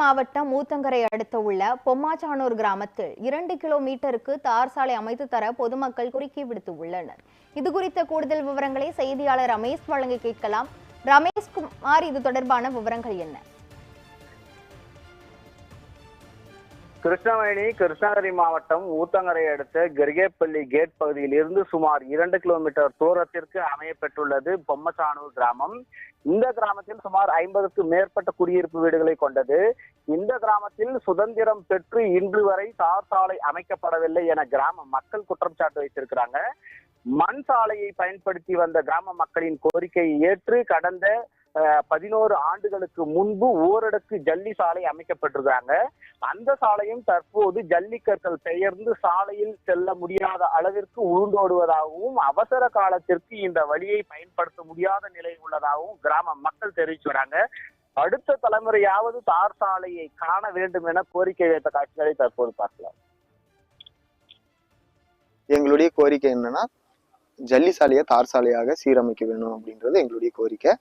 மாவட்டம் மூத்தங்கரை அடுத்த உள்ள பொம்மாச்சானூர் கிராமத்தில் இரண்டு கிலோமீட்டருக்கு தார் சாலை அமைத்து தர பொதுமக்கள் குறுக்கி விடுத்து உள்ளனர். இது குறித்த கூடுதல் விவரங்களை செய்தியாளர் ரமேஷ் வழங்க கேட்கலாம். ரமேஷ் குமார் இது தொடர்பான விவரங்கள் என்ன? கிருஷ்ணவேணி கிருஷ்ணகிரி மாவட்டம் ஊத்தங்கரை அடுத்த கெரிகேப்பள்ளி கேட் பகுதியில் இருந்து சுமார் இரண்டு கிலோமீட்டர் தூரத்திற்கு அமையப்பெற்றுள்ளது பொம்மச்சானூர் கிராமம். இந்த கிராமத்தில் சுமார் ஐம்பதுக்கு மேற்பட்ட குடியிருப்பு வீடுகளை கொண்டது. இந்த கிராமத்தில் சுதந்திரம் பெற்று இன்று வரை தார் சாலை அமைக்கப்படவில்லை என கிராம மக்கள் குற்றம் சாட்டு வைத்திருக்கிறாங்க. மண் சாலையை பயன்படுத்தி வந்த கிராம மக்களின் கோரிக்கையை ஏற்று கடந்த பதினோரு ஆண்டுகளுக்கு முன்பு ஓரடுக்கு ஜல்லி சாலை அமைக்கப்பட்டிருக்காங்க அந்த சாலையும் தற்போது ஜல்லிக்கற்கள் பெயர்ந்து சாலையில் செல்ல முடியாத அளவிற்கு உருண்டோடுவதாகவும் அவசர காலத்திற்கு இந்த வழியை பயன்படுத்த முடியாத நிலை உள்ளதாகவும் கிராம மக்கள் தெரிவிச்சு வராங்க. அடுத்த தலைமுறையாவது தார் சாலையை காண வேண்டும் என கோரிக்கை வைத்த காட்சிகளை தற்போது பார்க்கலாம். எங்களுடைய கோரிக்கை என்னன்னா ஜல்லி சாலையை தார் சாலையாக சீரமைக்க வேணும் அப்படின்றது எங்களுடைய கோரிக்கை.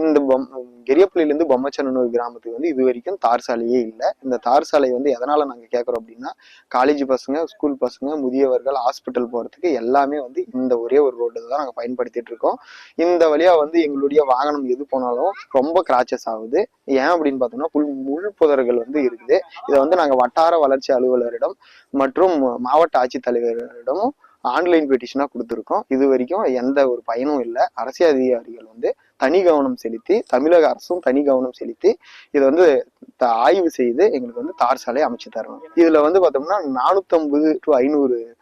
இந்த பொம் கெரியப்பள்ளியிலேருந்து பொம்மச்சனூர் கிராமத்துக்கு வந்து இது வரைக்கும் தார் சாலையே இல்லை. இந்த தார் சாலை வந்து எதனால் நாங்கள் கேட்குறோம் அப்படின்னா காலேஜ் பசங்க ஸ்கூல் பசங்க முதியவர்கள் ஹாஸ்பிட்டல் போகிறதுக்கு எல்லாமே வந்து இந்த ஒரே ஒரு ரோடு தான் நாங்கள் பயன்படுத்திட்டு இருக்கோம். இந்த வழியாக வந்து எங்களுடைய வாகனம் எது போனாலும் ரொம்ப கிராச்சஸ் ஆகுது. ஏன் அப்படின்னு பார்த்தோம்னா புல் முள் புதர்கள் வந்து இருக்குது. இதை வந்து நாங்கள் வட்டார வளர்ச்சி அலுவலரிடம் மற்றும் மாவட்ட ஆட்சித்தலைவரிடமும் ஆன்லைன் பெட்டிஷனாக கொடுத்துருக்கோம். இது வரைக்கும் எந்த ஒரு பயனும் இல்லை. அரசியல் அதிகாரிகள் வந்து தனி கவனம் செலுத்தி தமிழக அரசும் தனி கவனம் செலுத்தி இதை வந்து த- ஆய்வு செய்து எங்களுக்கு வந்து தார் சாலை அமைச்சு தரணும். இதுல வந்து பார்த்தோம்னா நானூற்றம்பது டு ஐநூறு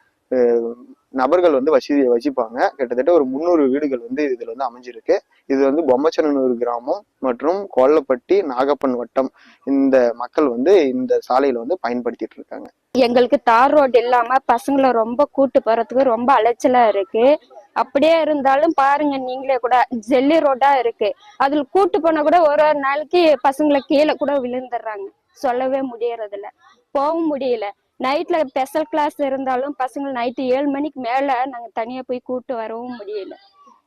நபர்கள் வந்து வசதியை வசிப்பாங்க. கிட்டத்தட்ட ஒரு முந்நூறு வீடுகள் வந்து இதுல வந்து அமைஞ்சிருக்கு. இது வந்து பொம்மச்சனூர் கிராமம் மற்றும் கோல்லப்பட்டி நாகப்பன் வட்டம் இந்த மக்கள் வந்து இந்த சாலையில வந்து பயன்படுத்திட்டு இருக்காங்க. எங்களுக்கு தார் ரோடு இல்லாம பசங்களை ரொம்ப கூட்டு போறதுக்கு ரொம்ப அலைச்சலா இருக்கு. அப்படியே இருந்தாலும் பாருங்க நீங்களே கூட ஜெல்லி ரோடா இருக்கு. அதுல கூட்டு போனா கூட ஒரு ஒரு நாளைக்கு பசங்களை கீழே கூட விழுந்துடுறாங்க. சொல்லவே முடியறதில்ல. போக போகவும் முடியல. நைட்ல ஸ்பெஷல் கிளாஸ் இருந்தாலும் பசங்க நைட்டு ஏழு மணிக்கு மேல நாங்க தனியா போய் கூட்டு வரவும் முடியல.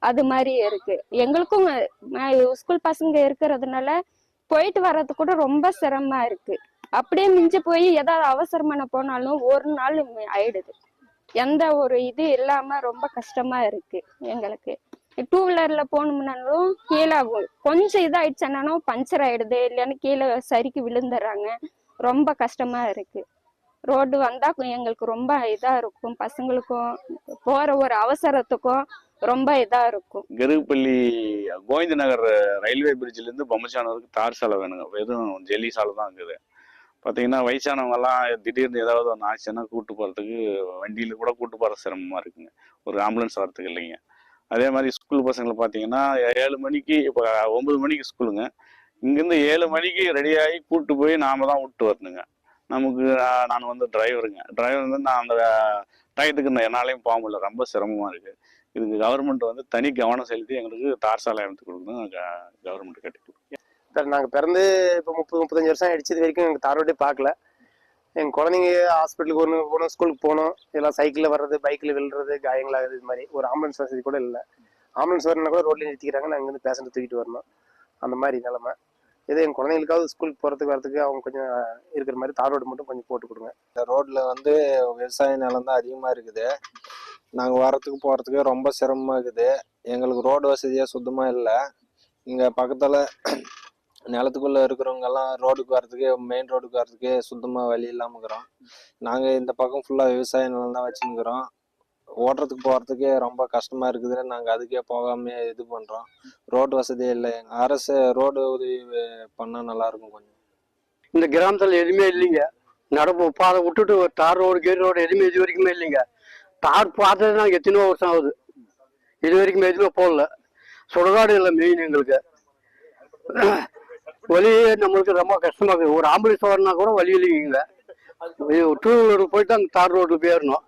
அது மாதிரி இருக்கு. எங்களுக்கும் ஸ்கூல் பசங்க இருக்கிறதுனால போயிட்டு வர்றது கூட ரொம்ப சிரமமா இருக்கு. அப்படியே மிஞ்சி போய் ஏதாவது அவசரமான போனாலும் ஒரு நாள் ஆயிடுது. எந்த ஒரு இது இல்லாம ரொம்ப கஷ்டமா இருக்கு எங்களுக்கு. டூ வீலர்ல போகணும்னாலும் கீழே கொஞ்சம் இதாயிடுச்சுனாலும் பஞ்சர் ஆயிடுது இல்லைன்னு கீழே சரிக்கு விழுந்துடுறாங்க. ரொம்ப கஷ்டமா இருக்கு. ரோடு வந்தால் எங்களுக்கு ரொம்ப இதாக இருக்கும். பசங்களுக்கும் போகிற ஒரு அவசரத்துக்கும் ரொம்ப இதாக இருக்கும். கருகுப்பள்ளி கோவிந்த நகர் ரயில்வே பிரிட்ஜிலேருந்து பொம்மச்சானவருக்கு தார் சாலை வேணுங்க. வெறும் ஜெல்லி சாலை தான் இருக்குது. பார்த்தீங்கன்னா வயசானவங்கெல்லாம் திடீர்னு ஏதாவது ஒன்று ஆச்சுன்னா கூட்டு போகிறதுக்கு வண்டியில் கூட கூட்டு போகிற சிரமமாக இருக்குங்க. ஒரு ஆம்புலன்ஸ் வரத்துக்கு இல்லைங்க. அதே மாதிரி ஸ்கூல் பசங்களை பார்த்தீங்கன்னா ஏழு மணிக்கு இப்போ ஒம்பது மணிக்கு ஸ்கூலுங்க இங்கேருந்து ஏழு மணிக்கு ரெடியாகி கூப்பிட்டு போய் நாம தான் விட்டு வரணுங்க. நமக்கு நான் வந்து டிரைவருங்க டிரைவர் வந்து நான் அந்த டயத்துக்கு நான் என்னாலையும் போக முடியல. ரொம்ப சிரமமாக இருக்குது இதுக்கு கவர்மெண்ட் வந்து தனி கவனம் செலுத்தி எங்களுக்கு தார் சாலை அமைத்து கொடுக்கணும் கவர்மெண்ட் கேட்டுக்கொள்ளும் சார் நாங்கள் பிறந்து இப்போ முப்பது முப்பத்தஞ்சு வருஷம் அடிச்சது வரைக்கும் எங்கள் தார் ரோட்டே பார்க்கல. எங்கள் குழந்தைங்க ஹாஸ்பிட்டலுக்கு ஒன்று போகணும் ஸ்கூலுக்கு போகணும். எல்லாம் சைக்கிளில் வர்றது பைக்கில் விழுறது காயங்களாகுது இது மாதிரி ஒரு ஆம்புலன்ஸ் வசதி கூட இல்லை. ஆம்புலன்ஸ் வரணும்னா கூட ரோட்லேயே நிறுத்திக்கிறாங்க. நாங்கள் வந்து பேஷண்ட் தூக்கிட்டு வரணும். அந்த மாதிரி நிலமை. இதே என் குழந்தைங்களுக்காவது ஸ்கூலுக்கு போகிறதுக்கு வரதுக்கு அவங்க கொஞ்சம் இருக்கிற மாதிரி தார் ரோடு மட்டும் கொஞ்சம் போட்டு கொடுங்க. இந்த ரோட்டில் வந்து விவசாய நிலம் தான் அதிகமாக இருக்குது. நாங்கள் வரத்துக்கு போகிறதுக்கு ரொம்ப சிரமமாக இருக்குது. எங்களுக்கு ரோடு வசதியாக சுத்தமாக இல்லை. இங்கே பக்கத்தில் நிலத்துக்குள்ளே இருக்கிறவங்கெல்லாம் ரோடுக்கு வரதுக்கு மெயின் ரோடுக்கு வரதுக்கு சுத்தமாக வழி இல்லாமல் இருக்கிறோம். நாங்கள் இந்த பக்கம் ஃபுல்லாக விவசாய நிலம் தான் வச்சுருக்கிறோம் ஓட்டுறதுக்கு போகிறதுக்கே ரொம்ப கஷ்டமாக இருக்குதுன்னு நாங்கள் அதுக்கே போகாமே இது பண்ணுறோம் ரோடு வசதியே இல்லை. அரசு ரோடு உதவி பண்ணால் நல்லாயிருக்கும் கொஞ்சம். இந்த கிராமத்தில் எதுவுமே இல்லைங்க. நடப்பு பாதை விட்டுட்டு ஒரு தார் ரோடு கேட் ரோடு எதுவுமே இது வரைக்குமே இல்லைங்க. தார் பார்த்தது நாங்கள் எத்தனையோ வருஷம் ஆகுது. இது வரைக்கும் எதுவுமே போடல. சுடுகாடு இல்லை மெயின் எங்களுக்கு. வழி நம்மளுக்கு ரொம்ப கஷ்டமாக இருக்குது. ஒரு ஆம்புலன்ஸ் வரனா கூட வழி இல்லைங்க டூ வீலர் போயிட்டு அந்த தார் ரோடு போயிடணும்.